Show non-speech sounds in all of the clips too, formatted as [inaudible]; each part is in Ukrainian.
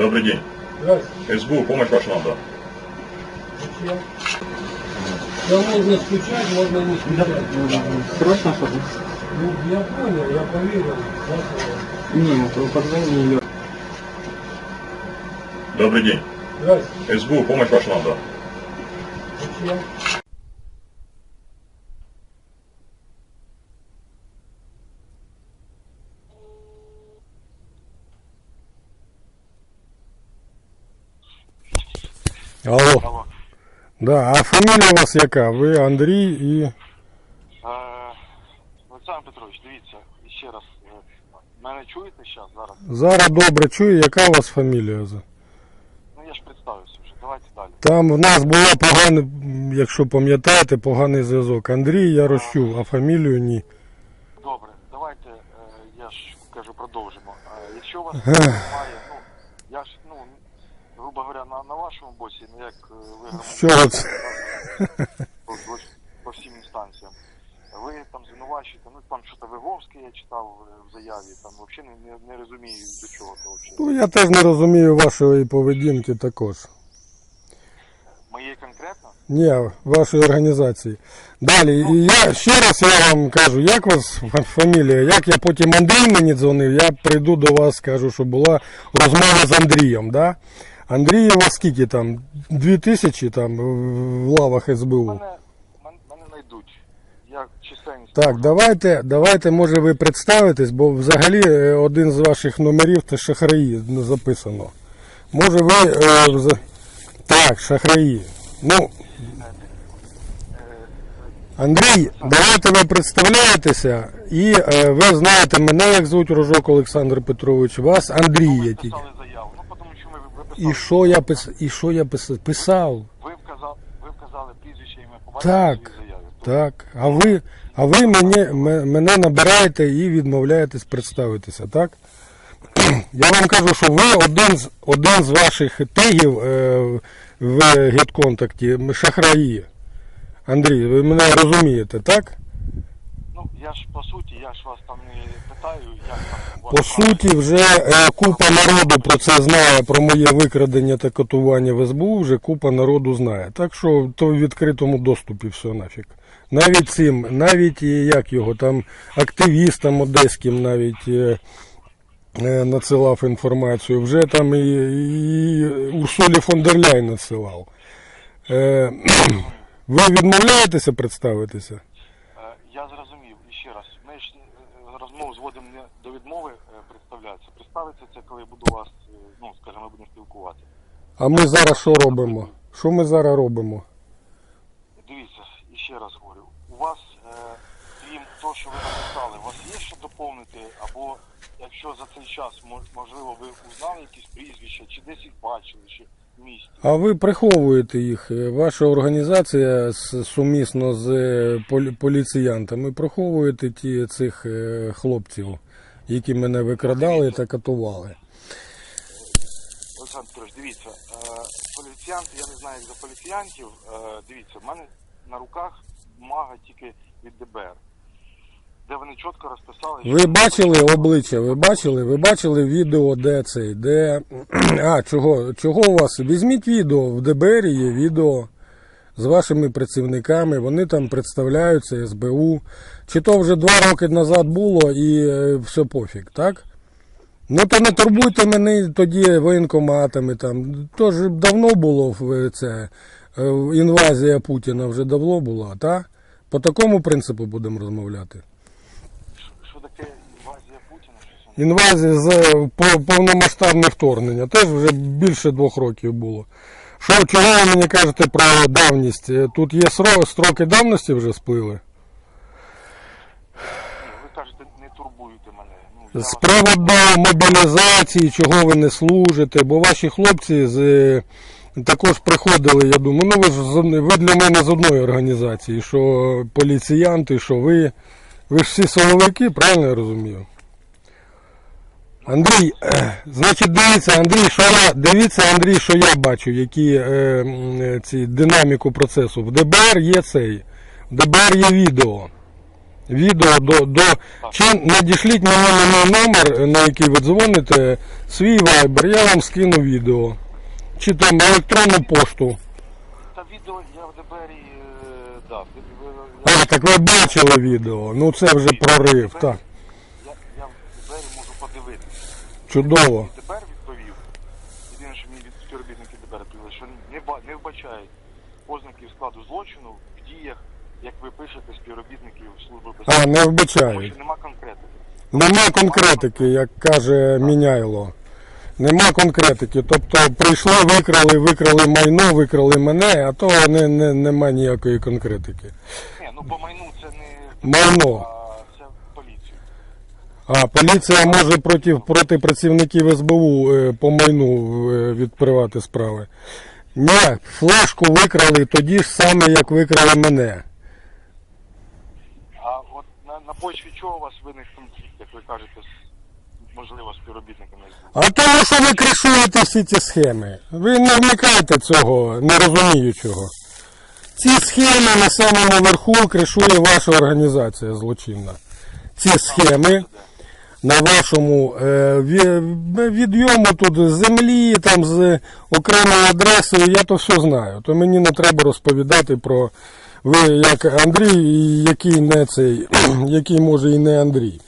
Добрый день. Здравствуйте. СБУ, помощь ваша надо. Зачем? Да можно скучать, можно не скучать. Срочно что Ну, я понял, я поверил. Нет, вы позвони ее. Добрый день. Здравствуйте. СБУ, помощь ваша надо. Зачем? Алло. Алло. Да, а фамілія у вас яка? Ви Андрій і. Е, Олександр Петрович, дивіться, ще раз. е, Мене чуєте зараз, зараз? Зараз добре чую, яка у вас фамілія? Ну я ж представився вже. Давайте далі. Там в нас була поганий, якщо пам'ятаєте, поганий зв'язок. Андрій Ярощук, а фамілію ні. Добре, давайте, е, я ж кажу, продовжимо. Е, Якщо у вас немає, ну, я ж, грубо говоря, на, на вашому боці, ну як е, ви громадянин, по, по, по всім інстанціям. Ви там звинувачуєте, ну там що-то Виговське я читав е, в заяві, там взагалі не, не, не розумію до чого це взагалі. Ну, я теж не розумію вашої поведінки також. Моєї конкретно? Ні, вашої організації. Далі, і я ще раз я вам кажу, як у вас фамілія? Як я потім Андрій мені дзвонив, я прийду до вас, скажу, що була розмова з Андрієм, да? Андрій у вас скільки там? Дві тисячі там в лавах СБУ. Мене, мене, мене знайдуть. Я чисельність. Так, давайте, давайте, може ви представитесь, бо взагалі е, один з ваших номерів це шахраї ну, записано. Може ви. Е, вза- так, шахраї. Ну. Андрій, давайте ви представляєтеся і е, ви знаєте мене, як звуть Рожок Олександр Петрович, вас Андрій є тільки. писали заяву. Ну, тому що ми ви писали. І що я пис... і що я пис... писав? Ви вказали, ви вказали прізвище ім'я по Так, батькові в заяві. Так. А ви, а ви мені, м- мене набираєте і відмовляєтесь представитися, так? Я вам кажу, що ви один з, один з ваших тегів е, в гетконтакті шахраї. Андрій, ви мене розумієте, так? Я ж по суті, я ж вас там не питаю, як там. у вас По суті, вже е, купа народу про це знає, про моє викрадення та катування в СБУ, вже купа народу знає. Так що то в відкритому доступі все нафіг. Навіть цим, навіть і як його там активістам одеським навіть е, е, надсилав інформацію. Вже там і, і Урсулі фон дер Ляйн надсилав. Е, [clears throat] ви відмовляєтеся представитися? Е, Я зрозумів. І ще раз, ми ж е, зводимо не до відмови е, представлятися. Представитися це коли буду вас, е, ну, скажімо, ми будемо спілкуватися. А ми зараз що робимо? Що ми зараз робимо? Дивіться, і ще раз говорю, у вас, е, крім того, що ви написали, у вас є що доповнити, або якщо за цей час, можливо, ви узнали якісь прізвища, чи десь їх бачили, чи. А ви приховуєте їх. Е, Ваша організація сумісно з е, поліціянтами приховуєте ті цих е, хлопців, які мене викрадали та катували. Олександр Петрович, дивіться, поліціянти, я не знаю, як за поліціянтів, дивіться, в мене на руках бумага тільки від ДБР, де вони чітко розписали, Ви бачили обличчя? Ви бачили? Ви бачили відео, де цей? Де. [clears throat] А, чого? Чого у вас? Візьміть відео. В ДБР є відео з вашими працівниками. Вони там представляються СБУ. Чи то вже два роки назад було і е, все пофіг, так? Ну то не турбуйте мене тоді воєнкоматами там. То ж давно було в це е, інвазія Путіна вже давно була, так? По такому принципу будемо розмовляти. що таке інвазія Інвазія з е, повномасштабне вторгнення. Теж вже більше двох років було. Що, чого ви мені кажете про давність? Е, Тут є строки давності вже сплили. ви кажете, не турбуєте мене. Ну, З приводу мобілізації, чого ви не служите, бо ваші хлопці з, е, також приходили, я думаю, ну ви ж ви для мене з одної організації, що поліціянти, що ви. Ви ж всі силовики, правильно я розумію? Андрій, [clears throat] значить, дивіться, Андрій, що я дивіться, Андрій, що я бачу, які е, е, ці динаміку процесу. В ДБР є цей. В ДБР є відео. відео до, до чи надішліть мені на мій номер, на який ви дзвоните, свій вайбер, я вам скину відео. Чи там електронну пошту. Та відео я в ДБРі е, дав. А, так ви бачили відео. Ну це вже прорив, так. Я, я в ДБРі можу подивитися. Чудово. І ДБР відповів. Єдине, що мені від співробітники ДБР відповіли, що не, не вбачають ознаків складу злочину в діях, як ви пишете, співробітників Служби безпеки. А, не Тому вбачають. що нема конкретики. Нема конкретики, як каже Міняйло. Нема конкретики. Тобто прийшли, викрали, викрали майно, викрали мене, а то не, не, нема ніякої конкретики. Ні, ну по майну це не Майно. А поліція може проти, проти працівників СБУ е, по майну е, відкривати справи. Ні, флешку викрали тоді ж саме, як викрали мене. А от на, на почві чого у вас виник конфлікт, як ви кажете, з можливо співробітниками СБУ? А тому, що ви кришуєте всі ці схеми. Ви не вмикаєте цього, не розуміючого. Ці схеми на самому верху кришує ваша організація злочинна. Ці схеми на вашому е, відйому тут землі, там з окремою адресою, я то все знаю. То мені не треба розповідати про ви як Андрій, який не цей, [clears throat] який може і не Андрій.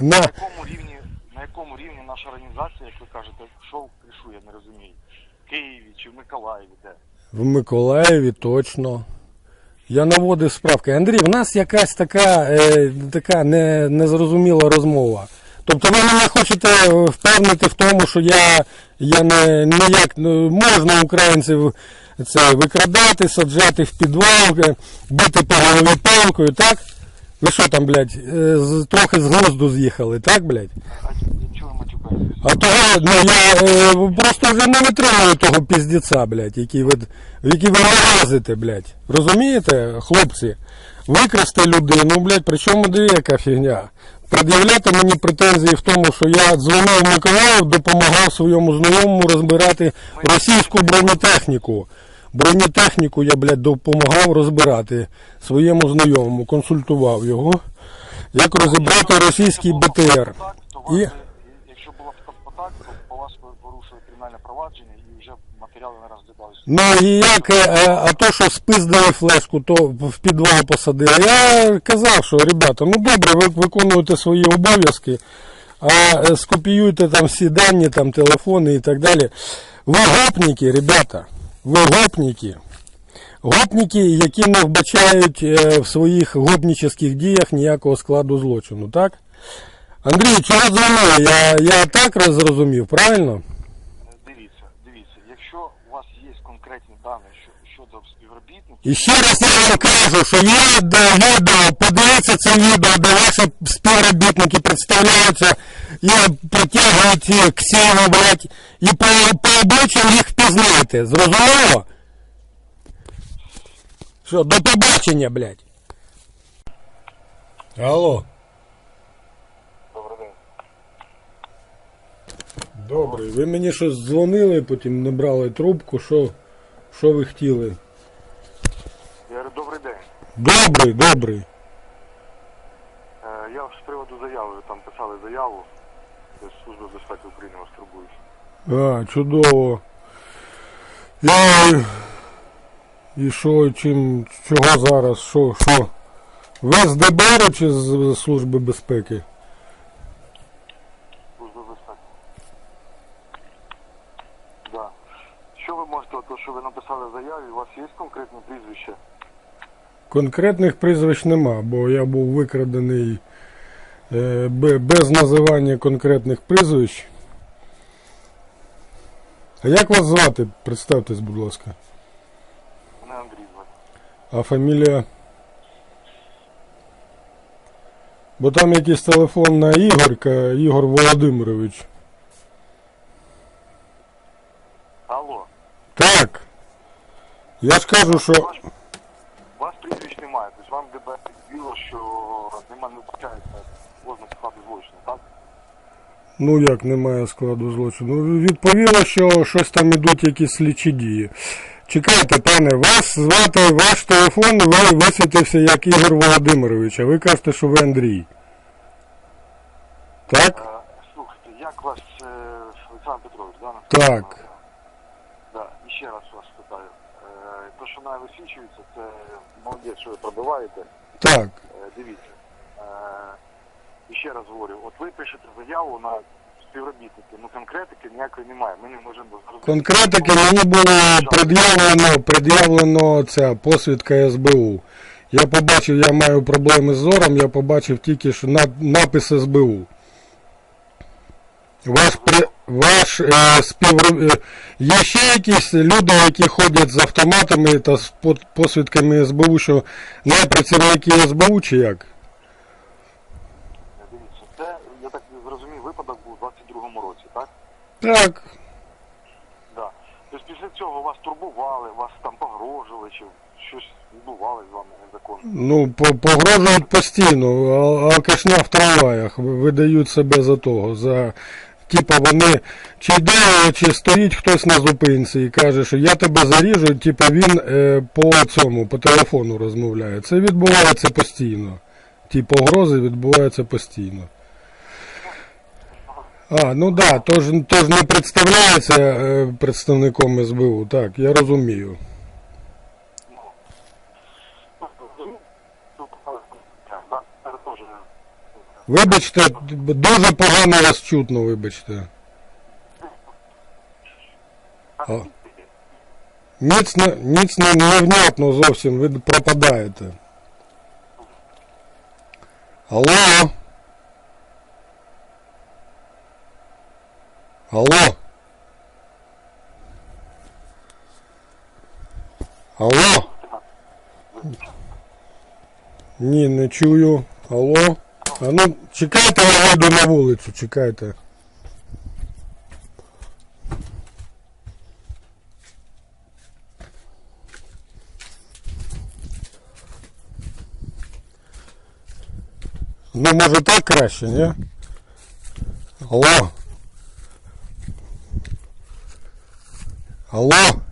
На, На якому рівні, на якому рівні наша організація, як ви кажете, що кришує, не розумію. В Києві чи в Миколаєві, де? В Миколаєві точно. Я наводив справки. Андрій, в нас якась така, е, така не, незрозуміла розмова. Тобто ви мене хочете впевнити в тому, що я, я не ніяк ну, можна українців це викрадати, саджати в підвал, е, бити по голові палкою, так? Ви що там, блядь, е, трохи з глузду з'їхали, так, блядь? А того, ну я е, просто вже не витримую того піздіця, блядь, який ви, який ви вилазите, блядь. Розумієте, хлопці? Викрасти людину, блядь, причому диви, яка фігня. Пред'являти мені претензії в тому, що я дзвонив Миколаїв, допомагав своєму знайомому розбирати російську бронетехніку. Бронетехніку я, блядь, допомагав розбирати своєму знайомому, консультував його, як розібрати російський БТР. І... І- Якщо було фотопотак, то по вас порушили кримінальне провадження і вже матеріали не розглядалися. Ну і як, е, а то, що спиздили флешку, то в підвал посадили. Я казав, що ребята, ну добре, ви виконуєте свої обов'язки, а е, скопіюйте там всі дані, там телефони і так далі. Ви гопніки, ребята, ви гопніки. Гопніки, які не вбачають е, в своїх гопнічних діях ніякого складу злочину, так? Андрій, чого дзвонили? Я, я так зрозумів, правильно? Дивіться, дивіться, якщо у вас є конкретні дані щодо співробітників, І ще раз я вам кажу, що є де відео, подивіться це відео, де ваші співробітники представляються і протягують ксіву, блядь, і по, по обличчям їх впізнаєте. Зрозуміло? Що, до побачення, блядь. Алло. добрий день. Добре, ви мені щось дзвонили, потім не брали трубку, що, що ви хотіли? Я говорю, добрий день. Добрий, добрий. Е, я з приводу заяви, ви там писали заяву, де Служба безпеки України вас турбує. А, чудово. Я... І що, чим, чого зараз? Що, що? Ви з ДБР чи з Служби безпеки? Служба безпеки. Да. Що ви можете, то, що ви написали в заяві, у вас є конкретне прізвище? Конкретних прізвищ нема, бо я був викрадений е, без називання конкретних прізвищ. А як вас звати? Представтесь, будь ласка. Мене Андрій звати. А фамілія? Бо там якийсь телефон на Ігорка, Ігор Володимирович. Алло. Так. Я ж кажу, що. У вас прізвищ немає, тобто вам ДБР відповіло, що нема не вбачається ознак складу злочину, так? Ну як немає складу злочину. Відповіло, що щось там ідуть якісь слідчі дії. Чекайте, пане, вас звати ваш телефон, ви висвітився як Ігор Володимирович, а ви кажете, що ви Андрій. Так? Е, Слухайте, як вас, е, Олександр Петрович, да? Так. Да, і ще раз вас питаю. Е, То, що навіть висвічується, це молодець, що ви пробиваєте. Так. Е, Дивіться. Е, І ще раз говорю, от ви пишете заяву на співробітників, ну конкретики ніякої немає. Ми не можемо зрозуміти. Конкретики мені було пред'явлено, пред'явлено ця посвідка СБУ. Я побачив, я маю проблеми з зором, я побачив тільки, що на- напис СБУ. Ваш, при- ваш е, співроб... е, Є ще якісь люди, які ходять з автоматами та з посвідками СБУ, що не працівники СБУ чи як? Дивіться, це, я так зрозумів, випадок був у 22-му році, так? Так. Да. Тобто після цього вас турбували, вас там погрожували, чи щось відбувалося з вами незаконно. Ну, по- погрожують постійно, а- алкашня в трамваях видають себе за того. За, типа вони чи йде, чи стоїть хтось на зупинці і каже, що я тебе заріжу, типа він е, по цьому, по телефону розмовляє. Це відбувається постійно. Ті погрози відбуваються постійно. А, ну да, тож, тож не представляється е, представником СБУ, так, я розумію. Вибачте, дуже погано вас чутно, вибачте. А. Ніцно, ніцно невнятно зовсім, ви пропадаєте. Алло. Алло. Алло. Ні, не чую. Алло. А ну, чекайте, я вийду на вулицю, чекайте. Ну, може так краще? Алло. Алло. Алло.